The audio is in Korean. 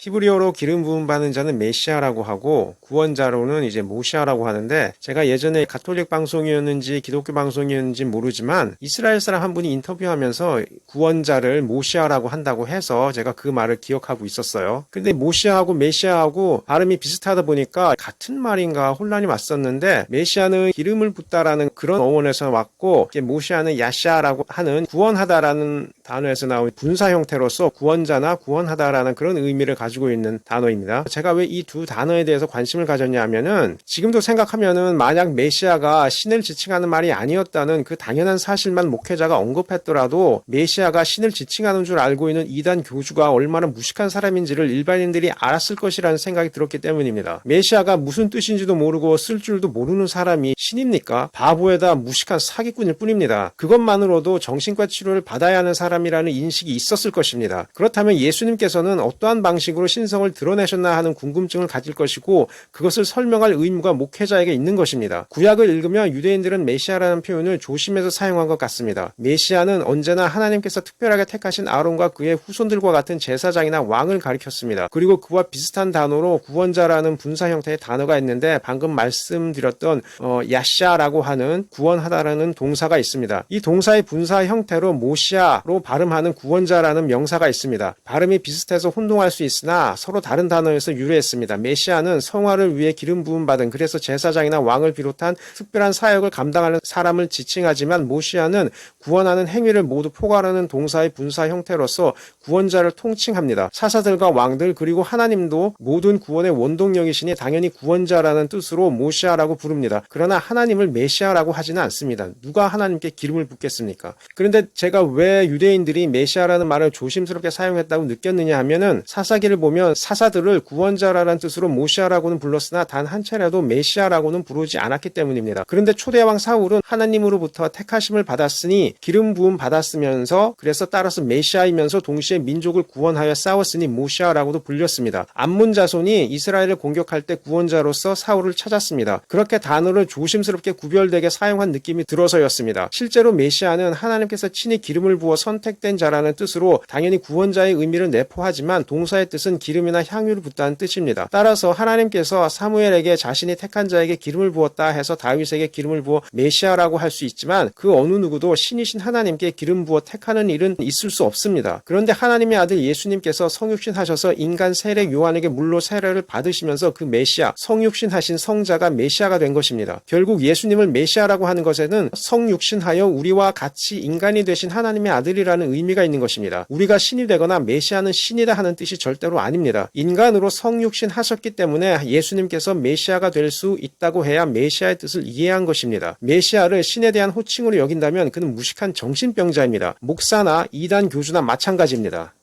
히브리어로 기름 부음 받는 자는 메시아라고 하고 구원자로는 이제 모시아라고 하는데 제가 예전에 가톨릭 방송이었는지 기독교 방송이었는지 모르지만 이스라엘 사람 한 분이 인터뷰하면서 구원자를 모시아라고 한다고 해서 제가 그 말을 기억하고 있었어요. 근데 모시아하고 메시아하고 발음이 비슷하다 보니까 같은 말인가 혼란이 왔었는데 메시아는 기름을 붓다라는 그런 어원에서 왔고 모시아는 야샤라고 하는 구원하다라는 단어에서 나온 분사 형태로서 구원자나 구원하다라는 그런 의미를 가지고 있는 단어입니다. 제가 왜 이 두 단어에 대해서 관심을 가졌냐 하면은 지금도 생각하면은 만약 메시아가 신을 지칭하는 말이 아니었다는 그 당연한 사실만 목회자가 언급했더라도 메시아가 신을 지칭하는 줄 알고 있는 이단 교주가 얼마나 무식한 사람인지를 일반인들이 알았을 것이라는 생각이 들었기 때문입니다. 메시아가 무슨 뜻인지도 모르고 쓸 줄도 모르는 사람이 신입니까? 바보에다 무식한 사기꾼일 뿐입니다. 그것만으로도 정신과 치료를 받아야 하는 사람이라는 인식이 있었을 것입니다. 그렇다면 예수님께서는 어떠한 방식으로 신성을 드러내셨나 하는 궁금증을 가질 것이고 그것을 설명할 의무가 목회자에게 있는 것입니다. 구약을 읽으면 유대인들은 메시아라는 표현을 조심해서 사용한 것 같습니다. 메시아는 언제나 하나님께서 특별하게 택하신 아론과 그의 후손들과 같은 제사장이나 왕을 가리켰습니다. 그리고 그와 비슷한 단어로 구원자라는 분사 형태의 단어가 있는데 방금 말씀드렸던 어, 야샤라고 하는 구원하다라는 동사가 있습니다. 이 동사의 분사 형태로 모시아로 발음하는 구원자라는 명사가 있습니다. 발음이 비슷해서 혼동할 수 있으나 서로 다른 단어에서 유래했습니다. 메시아는 성화를 위해 기름 부음 받은 그래서 제사장이나 왕을 비롯한 특별한 사역을 감당하는 사람을 지칭하지만 모시아는 구원하는 행위를 모두 포괄하는 동사의 분사 형태로서 구원자를 통칭합니다. 사사들과 왕들 그리고 하나님도 모든 구원의 원동력이시니 당연히 구원자라는 뜻으로 모시아라고 부릅니다. 그러나 하나님을 메시아라고 하지는 않습니다. 누가 하나님께 기름을 붓겠습니까? 그런데 제가 왜 유대인들이 메시아라는 말을 조심스럽게 사용했다고 느꼈느냐 하면은 사사기를 보면 사사들을 구원자라는 뜻으로 모시아라고는 불렀으나 단 한 차례도 메시아라고는 부르지 않았기 때문입니다. 그런데 초대왕 사울은 하나님으로부터 택하심을 받았으니 기름 부음 받았으면서 그래서 따라서 메시아이면서 동시에 민족을 구원하여 싸웠으니 모시아라고도 불렸습니다. 암문 자손이 이스라엘을 공격할 때 구원자로서 사울을 찾았습니다. 그렇게 단어를 조심스럽게 구별되게 사용한 느낌이 들어서였습니다. 실제로 메시아는 하나님께서 친히 기름을 부어 선택된 자라는 뜻으로 당연히 구원자의 의미를 내포하지만 동사의 뜻은 기름이나 향유를 붓다는 뜻입니다. 따라서 하나님께서 사무엘에게 자신이 택한 자에게 기름을 부었다 해서 다윗에게 기름을 부어 메시아라고 할 수 있지만 그 어느 누구도 신이신 하나님께 기름 부어 택하는 일은 있을 수 없습니다. 그런데 하나님의 아들 예수님께서 성육신 하셔서 인간 세례 요한에게 물로 세례를 받으시면서 그 메시아 성육신 하신 성자가 메시아가 된 것입니다. 결국 예수님을 메시아라고 하는 것에는 성육신하여 우리와 같이 인간이 되신 하나님의 아들이라는 의미가 있는 것입니다. 우리가 신이 되거나 메시아는 신이다 하는 뜻이 절대 로 아닙니다. 인간으로 성육신 하셨기 때문에 예수님께서 메시아가 될 수 있다고 해야 메시아의 뜻을 이해한 것입니다. 메시아를 신에 대한 호칭으로 여긴다면 그는 무식한 정신병자입니다. 목사나 이단 교주나 마찬가지입니다.